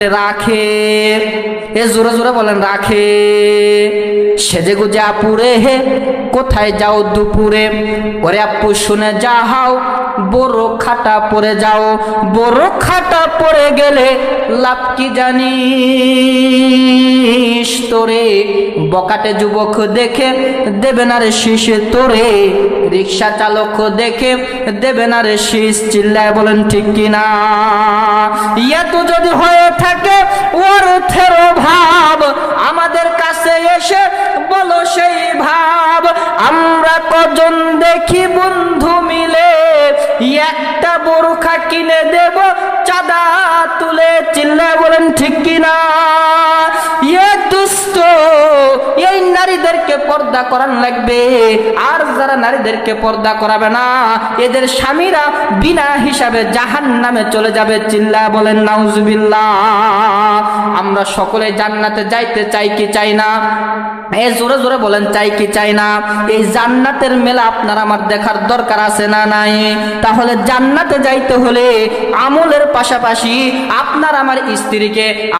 রাখে এ জোরে জোরে বলেন রাখে সেজে গুজে আপুরে হে, কোথায় যাও দুপুরে? ওরে আপু, শুনে যাহাও, বড় খাটা পরে যাও। বড় খাটা পরে গেলে লাভ কি জানিস তোরে? বকাটে যুবক দেখে দেবে না রে শিশে তোরে। রিক্সা চালক দেখে দেবে না রে শীষ। চিল্লায় বলেন, ঠিক কিনা? এত যদি হয়ে থাকে অর্থের ভাব আমাদের কাছে এসে বলো সেই ভাব। আমরা কজন দেখি বন্ধু মিলে, একটা বোরখা কিনে দেব, চাঁদা তুলে চিল্লা বলেন নারীদেরকে পর্দা করান লাগবে। আর যারা নারীদেরকে পর্দা করাবে না, এদের স্বামীরা বিনা হিসাবে জাহান নামে চলে যাবে, চিল্লা বলেন, নাউজুবিল্লাহ। আমরা সকলে জান্নাতে যাইতে চাই কি চাই না? এ জোরে জোরে বলেন, চাই কি চাই না? এই জান্নাতের মেলা আপনার আমার দেখার দরকার আছে না নাই? তাহলে জান্নাতে যাইতে হলে আমলের পাশাপাশি আপনার আমার স্ত্রীকে